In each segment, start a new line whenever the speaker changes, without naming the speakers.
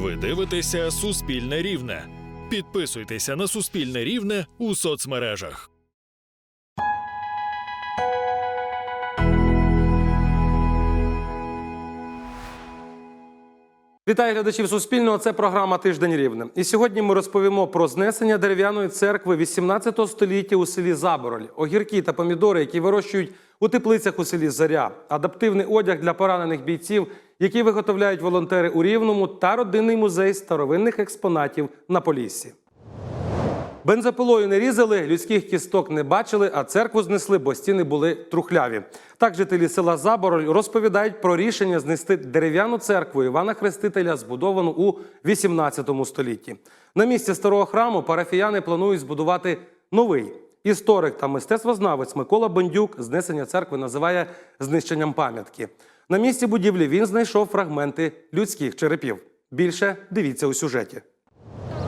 Ви дивитеся Суспільне Рівне. Підписуйтеся на Суспільне Рівне у соцмережах.
Вітаю глядачів Суспільного. Це програма Тиждень Рівне. І сьогодні ми розповімо про знесення дерев'яної церкви 18 століття у селі Забороль, огірки та помідори, які вирощують у теплицях у селі Заря, адаптивний одяг для поранених бійців, які виготовляють волонтери у Рівному, та родинний музей старовинних експонатів на Поліссі. Бензопилою не різали, людських кісток не бачили, а церкву знесли, бо стіни були трухляві. Так жителі села Забороль розповідають про рішення знести дерев'яну церкву Івана Хрестителя, збудовану у 18 столітті. На місці старого храму парафіяни планують збудувати новий. Історик та мистецтвознавець Микола Бендюк знесення церкви називає знищенням пам'ятки. На місці будівлі він знайшов фрагменти людських черепів. Більше дивіться у сюжеті.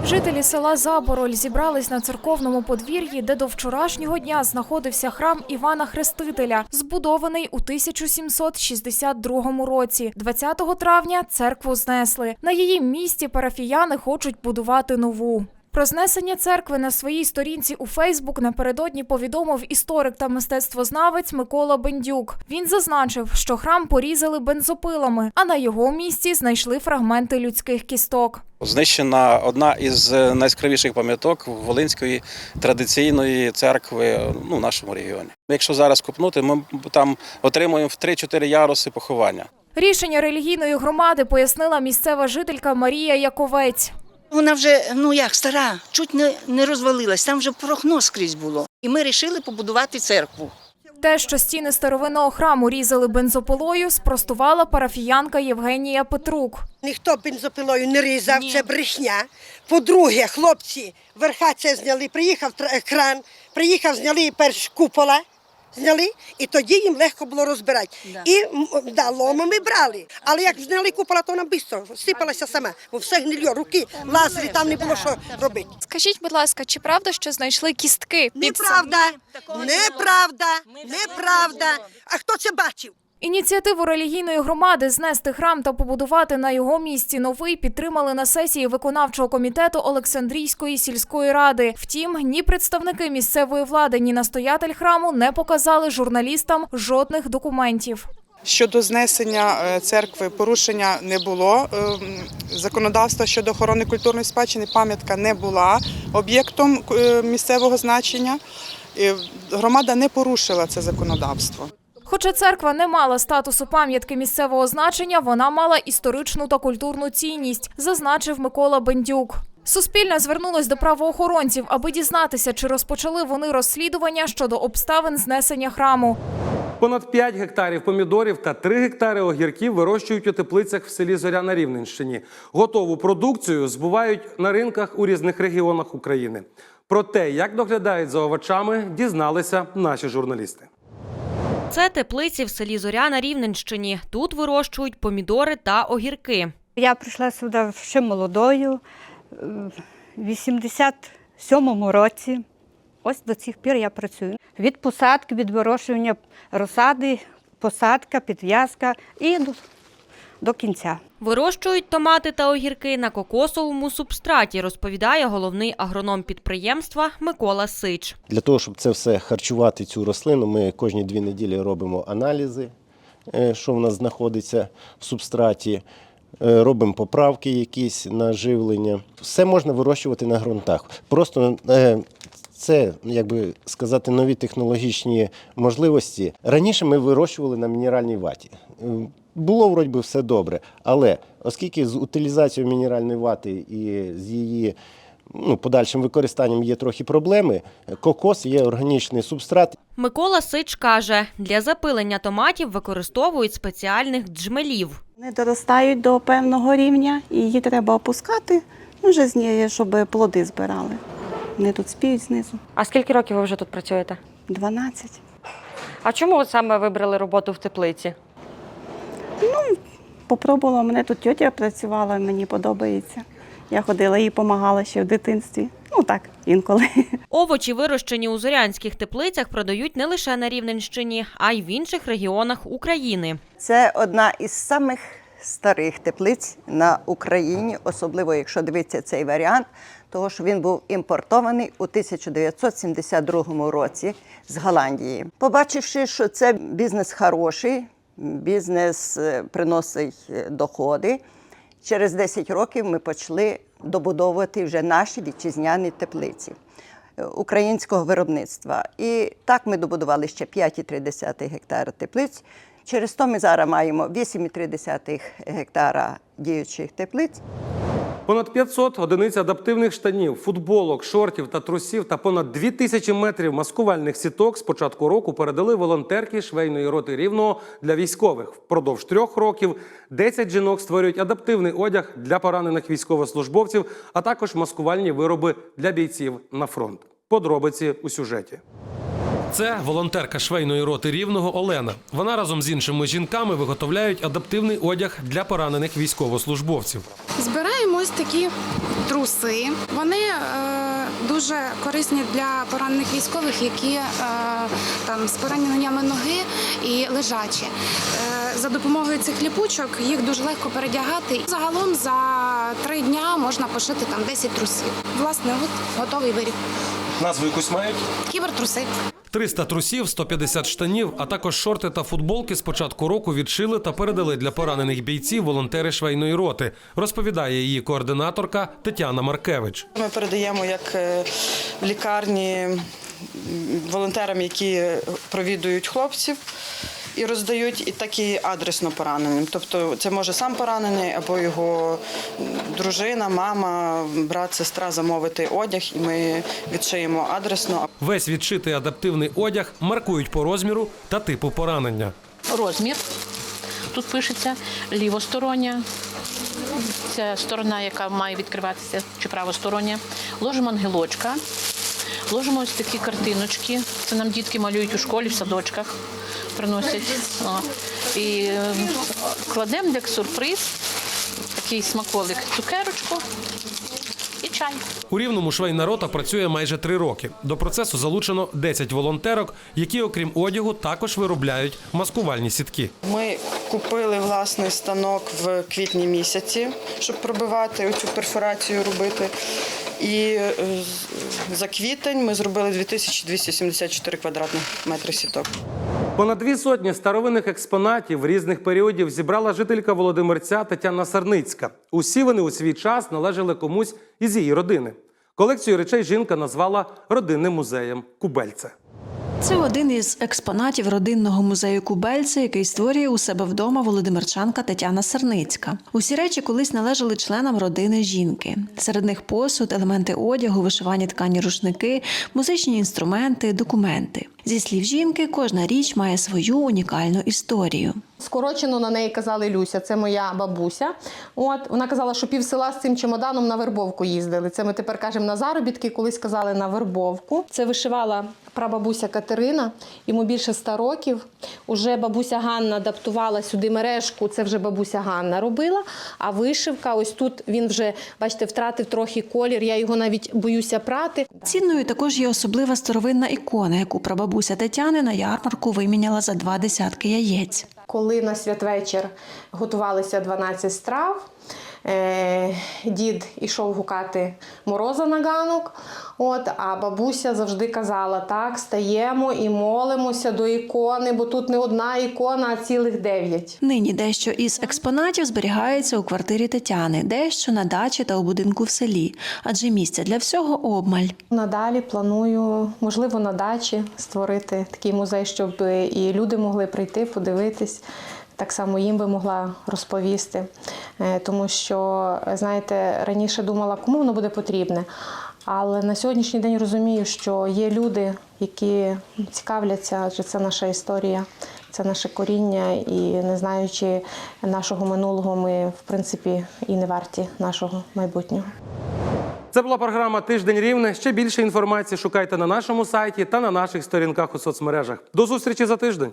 Жителі села Забороль зібрались на церковному подвір'ї, де до вчорашнього дня знаходився храм Івана Хрестителя, збудований у 1762 році. 20 травня церкву знесли. На її місці парафіяни хочуть будувати нову. Про знесення церкви на своїй сторінці у Фейсбук напередодні повідомив історик та мистецтвознавець Микола Бендюк. Він зазначив, що храм порізали бензопилами, а на його місці знайшли фрагменти людських кісток.
Знищена одна із найскравіших пам'яток Волинської традиційної церкви ну, в нашому регіоні. Якщо зараз копнути, ми там отримуємо в 3-4 яруси поховання.
Рішення релігійної громади пояснила місцева жителька Марія Яковець.
Вона вже ну як стара, чуть не, не розвалилась, там вже прохно скрізь було. І ми вирішили побудувати церкву.
Те, що стіни старовинного храму різали бензопилою, спростувала парафіянка Євгенія Петрук.
Ніхто бензопилою не різав, це брехня. По-друге, хлопці верха це зняли, приїхав кран, приїхав, зняли перш купола, зняли, і тоді їм легко було розбирати. І да, да, ломами брали. Але як зняли купола, то вона швидко сипалася сама, бо все гнильо, руки лазили, там не було що робити.
Скажіть, будь ласка, чи правда, що знайшли кістки?
Неправда, неправда, неправда. А хто це бачив?
Ініціативу релігійної громади знести храм та побудувати на його місці новий підтримали на сесії виконавчого комітету Олександрійської сільської ради. Втім, ні представники місцевої влади, ні настоятель храму не показали журналістам жодних документів.
Щодо знесення е, церкви порушення не було. Ем, Законодавство щодо охорони культурної спадщини пам'ятка не була об'єктом е, місцевого значення. Громада не порушила це законодавство.
Хоча церква не мала статусу пам'ятки місцевого значення, вона мала історичну та культурну цінність, зазначив Микола Бендюк. Суспільне звернулось до правоохоронців, аби дізнатися, чи розпочали вони розслідування щодо обставин знесення храму.
Понад 5 гектарів помідорів та 3 гектари огірків вирощують у теплицях в селі Зоря на Рівненщині. Готову продукцію збувають на ринках у різних регіонах України. Про те, як доглядають за овочами, дізналися наші журналісти.
Це теплиці в селі Зоря на Рівненщині. Тут вирощують помідори та огірки.
Я прийшла сюди ще молодою, в 87-му році. Ось до цих пір я працюю. Від посадки, від вирощування розсади, посадка, підв'язка і до, кінця.
Вирощують томати та огірки на кокосовому субстраті, розповідає головний агроном підприємства Микола Сич.
Для того, щоб це все харчувати, цю рослину, ми кожні дві неділі робимо аналізи, е, що в нас знаходиться в субстраті, е, робимо поправки якісь на живлення. Все можна вирощувати на ґрунтах. Просто е, це, як би сказати, нові технологічні можливості. Раніше ми вирощували на мінеральній ваті. Було вроді би все добре, але оскільки з утилізацією мінеральної вати і з її ну, подальшим використанням є трохи проблеми. Кокос є органічний субстрат.
Микола Сич каже, для запилення томатів використовують спеціальних джмелів.
Вони доростають до певного рівня, і її треба опускати, ну, вже з неї, щоб плоди збирали. Вони тут спіють знизу.
А скільки років ви вже тут працюєте?
12.
А чому саме вибрали роботу в теплиці?
Попробувала, мене тут тьотя працювала, мені подобається. Я ходила їй допомагала ще в дитинстві. Ну так, інколи.
Овочі, вирощені у зорянських теплицях, продають не лише на Рівненщині, а й в інших регіонах України.
Це одна із самих
старих теплиць на Україні, особливо якщо дивитися цей варіант, того що він був імпортований у 1972 році з Голландії. Побачивши, що це бізнес хороший, бізнес е, приносить е, доходи. Через 10 років ми почали добудовувати вже наші вітчизняні теплиці е, українського виробництва. І так ми добудували ще 5,3 гектара теплиць. Через то ми зараз маємо 8,3 гектара діючих теплиць.
Понад 500 одиниць адаптивних штанів, футболок, шортів та трусів та понад 2000 метрів маскувальних сіток з початку року передали волонтерки швейної роти рівного для військових. Впродовж трьох років 10 жінок створюють адаптивний одяг для поранених військовослужбовців, а також маскувальні вироби для бійців на фронт. Подробиці у сюжеті.
Це волонтерка швейної роти рівного Олена. Вона разом з іншими жінками виготовляють адаптивний одяг для поранених військовослужбовців.
Збираємо ось такі труси. Вони е, дуже корисні для поранених військових, які е, там з пораненнями ноги і лежачі. Е, за допомогою цих ліпучок їх дуже легко передягати. Загалом за три дня можна пошити там 10 трусів. Власне, от готовий виріб.
Назву якусь мають?
Кібертруси.
300 трусів, 150 штанів, а також шорти та футболки з початку року відшили та передали для поранених бійців волонтери швейної роти, розповідає її координаторка Тетяна Маркевич.
Ми передаємо як е, в лікарні волонтерам, які провідують хлопців. І роздають і так і адресно пораненим. Тобто це може сам поранений або його дружина, мама, брат, сестра замовити одяг, і ми відшиємо адресно.
Весь відшитий адаптивний одяг маркують по розміру та типу поранення.
розмір. Тут пишеться лівостороння. Це сторона, яка має відкриватися, чи правостороння. Ложимо ангелочка, ложимо ось такі картиночки. Це нам дітки малюють у школі, в садочках приносять. О. І е, кладемо як сюрприз такий смаколик, цукерочку і чай.
У рівному швейна рота працює майже три роки. До процесу залучено 10 волонтерок, які, окрім одягу, також виробляють маскувальні сітки.
Ми купили власний станок в квітні місяці, щоб пробивати оцю перфорацію робити. І е, за квітень ми зробили 2274 квадратних метри сіток.
Понад дві сотні старовинних експонатів різних періодів зібрала жителька Володимирця Тетяна Сарницька. Усі вони у свій час належали комусь із її родини. Колекцію речей жінка назвала родинним музеєм Кубельце.
Це один із експонатів родинного музею Кубельце, який створює у себе вдома володимирчанка Тетяна Сарницька. Усі речі колись належали членам родини жінки. Серед них посуд, елементи одягу, вишивані ткані рушники, музичні інструменти, документи. Зі слів жінки, кожна річ має свою унікальну історію.
Скорочено на неї казали Люся, це моя бабуся. От вона казала, що пів села з цим чемоданом на вербовку їздили. Це ми тепер кажемо на заробітки, колись казали на вербовку. Це вишивала прабабуся Катерина, йому більше ста років. Уже бабуся Ганна адаптувала сюди мережку, це вже бабуся Ганна робила. А вишивка, ось тут він вже, бачите, втратив трохи колір. Я його навіть боюся прати.
Цінною також є особлива старовинна ікона, яку прабабуся Тетяни на ярмарку виміняла за два десятки яєць.
Коли на святвечір готувалися 12 страв, дід ішов гукати мороза на ганок. От, а бабуся завжди казала: так, стаємо і молимося до ікони, бо тут не одна ікона, а цілих дев'ять.
Нині дещо із експонатів зберігається у квартирі Тетяни, дещо на дачі та у будинку в селі, адже місця для всього обмаль.
Надалі планую, можливо, на дачі створити такий музей, щоб і люди могли прийти, подивитись. Так само їм би могла розповісти. Е, Тому що, знаєте, раніше думала, кому воно буде потрібне. Але на сьогоднішній день розумію, що є люди, які цікавляться, адже це наша історія, це наше коріння, і не знаючи нашого минулого, ми в принципі і не варті нашого майбутнього.
Це була програма Тиждень рівне. Ще більше інформації шукайте на нашому сайті та на наших сторінках у соцмережах. До зустрічі за тиждень.